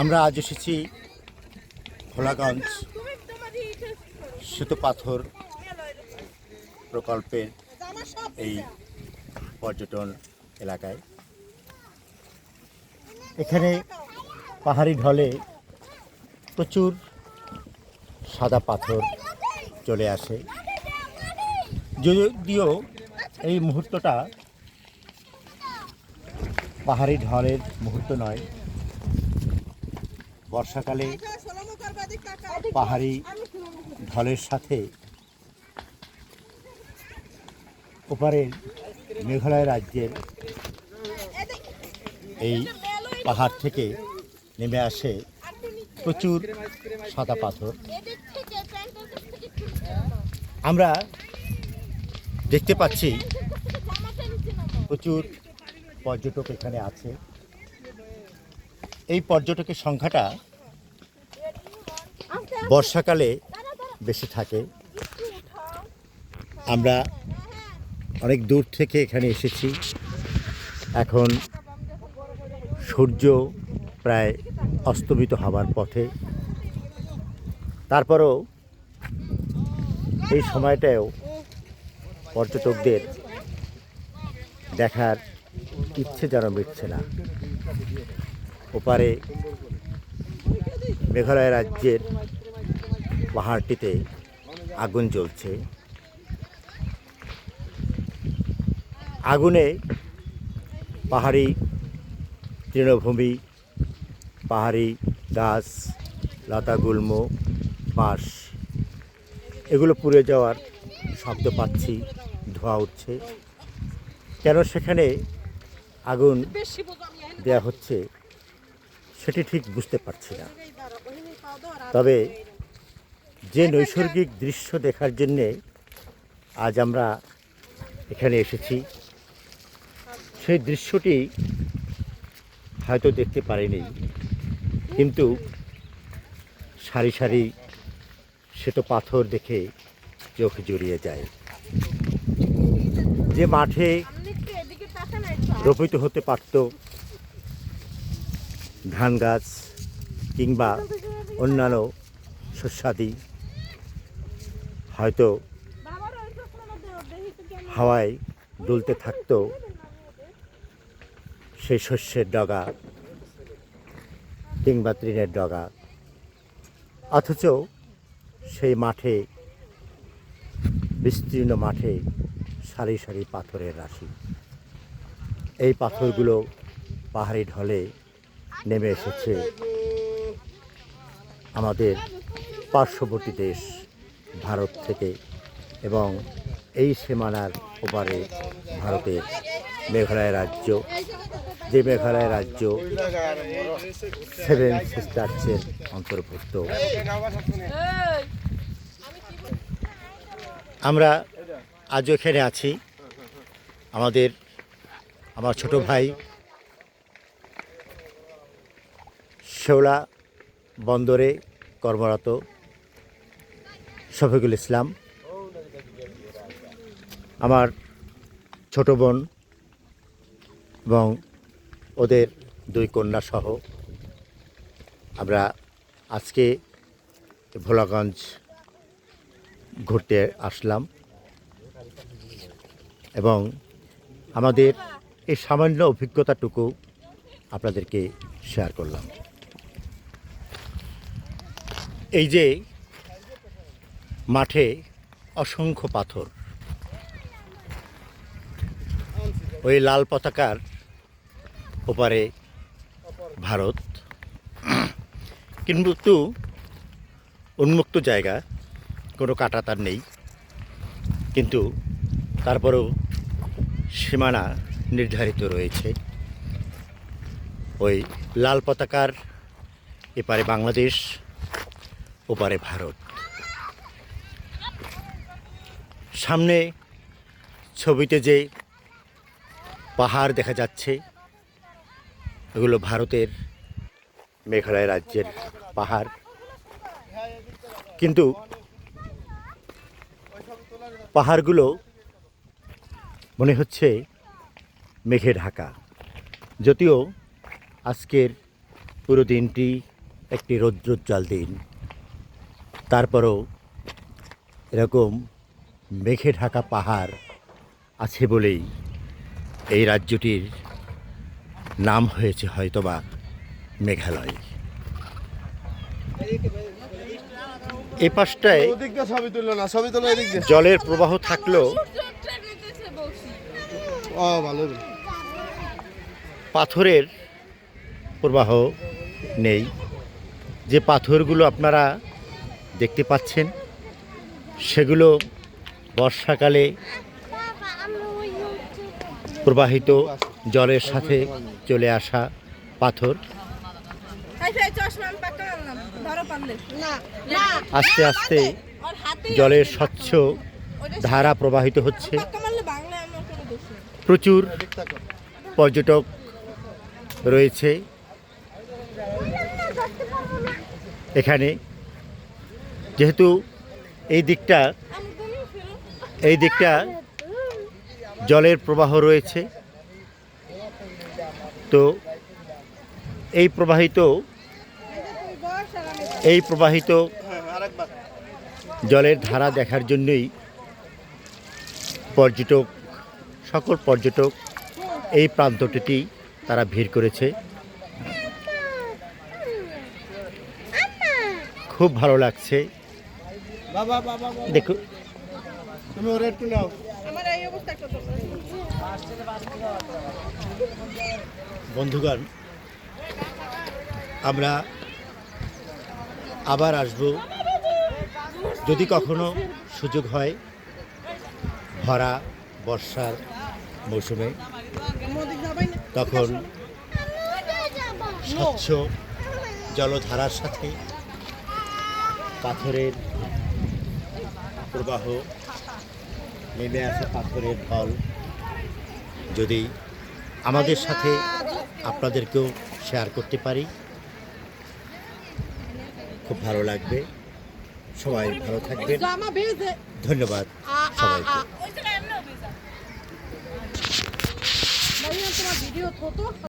আমরা আজ এসেছি ভোলাগঞ্জ পাথর প্রকল্পের এই পর্যটন এলাকায়। এখানে পাহাড়ি ঢলে প্রচুর সাদা পাথর চলে আসে। যদিও এই মুহূর্তটা পাহাড়ি ঢলের মুহূর্ত নয় বর্ষাকালে পাহাড়ি ঢলের সাথে ওপারের মেঘালয় রাজ্যের এই পাহাড় থেকে নেমে আসে প্রচুর সাদা পাথর। আমরা দেখতে পাচ্ছি প্রচুর পর্যটক এখানে আছে। এই পর্যটকের সংখ্যাটা বর্ষাকালে বেশি থাকে। আমরা অনেক দূর থেকে এখানে এসেছি। এখন সূর্য প্রায় অস্তমিত হবার পথে। তারপরও এই সময়টাও পর্যটকদের দেখার ইচ্ছে যেন মিটছে না। ওপারে মেঘালয় রাজ্যের পাহাড়টিতে আগুন জ্বলছে। আগুনে পাহাড়ি তৃণভূমি, পাহাড়ি গাছ, লতাগুল্ম, বাঁশ, এগুলো পুড়ে যাওয়ার শব্দ পাচ্ছি, ধোঁয়া উঠছে। কেন সেখানে আগুন দেয়া হচ্ছে, সেটি ঠিক বুঝতে পারছি না। তবে যে নৈসর্গিক দৃশ্য দেখার জন্যে আজ আমরা এখানে এসেছি। সেই দৃশ্যটি হয়তো দেখতে পারিনি, কিন্তু সারি সারি শ্বেত পাথর দেখে চোখ জুড়িয়ে যায়। যে মাঠে রোপিত হতে পারত ধান গাছ কিংবা অন্যান্য শস্যাদি হয়তো হাওয়ায় দুলতে থাকতো সেই শস্যের ডগা কিংবা তৃণের ডগা। অথচ সেই মাঠে, বিস্তীর্ণ মাঠে সারি সারি পাথরের রাশি। এই পাথরগুলো পাহাড়ি ঢলে নেমে এসেছে আমাদের পার্শ্ববর্তী দেশ। ভারত থেকে এবং এই সীমানার ওপারে ভারতের মেঘালয় রাজ্য, যে মেঘালয় রাজ্য সেভেন সিস্টার্সের অন্তর্ভুক্ত। আমরা আজও এখানে আছি। আমাদের, আমার ছোট ভাই শেওলা বন্দরে কর্মরত। শফিকুল ইসলাম, আমার ছোট বোন এবং ওদের দুই কন্যা সহ আমরা আজকে ভোলাগঞ্জ ঘুরতে আসলাম এবং আমাদের এই সামান্য অভিজ্ঞতাটুকু আপনাদেরকে শেয়ার করলাম। এই যে মাঠে অসংখ্য পাথর। ওই লাল পতাকার ওপারে ভারত। কিন্তু উন্মুক্ত জায়গা, কোনো কাটা তার নেই। কিন্তু তারপরেও সীমানা নির্ধারিত রয়েছে। ওই লাল পতাকার এপারে বাংলাদেশ, ওপারে ভারত। সামনে ছবিতে যে পাহাড় দেখা যাচ্ছে, এগুলো ভারতের মেঘালয় রাজ্যের পাহাড়। কিন্তু পাহাড়গুলো মনে হচ্ছে মেঘে ঢাকা। যদিও আজকের পুরো দিনটি একটি রৌদ্রোজ্জ্বল দিন, তারপরও এরকম মেঘে ঢাকা পাহাড় আছে বলেই এই রাজ্যটির নাম হয়েছে হয়তোবা মেঘালয়। এ পাশটায় জলের প্রবাহ থাকলেও পাথরের প্রবাহ নেই। যে পাথরগুলো আপনারা দেখতে পাচ্ছেন সেগুলো বর্ষাকালে প্রবাহিত জলের সাথে চলে আসা পাথর। আস্তে আস্তে জলের স্বচ্ছ ধারা প্রবাহিত হচ্ছে। প্রচুর পর্যটক রয়েছে। এখানে যেহেতু এই দিকটা এই দিকটা জলের প্রবাহ রয়েছে। তো এই প্রবাহিত এই প্রবাহিত জলের ধারা দেখার জন্যই পর্যটক সকল পর্যটক এই প্রান্তটিতেই তারা ভিড় করেছে। খুব ভালো লাগছে। বাবা বাবা বাবা। দেখো তুমি ওর একটু নাও। আমার এই অবস্থা বন্ধুগণ আমরা আবার আসব। যদি কখনো সুযোগ হয় ভরা বর্ষার মৌসুমে তখন স্বচ্ছ জলধারার সাথে পাথরের প্রবাহ নেমে আসে পাথরের ফল। যদি আমাদের সাথে আপনাদেরকেও শেয়ার করতে পারি খুব ভালো লাগবে। সবাই ভালো থাকবে ধন্যবাদ সবাইকে। তোমার ভিডিও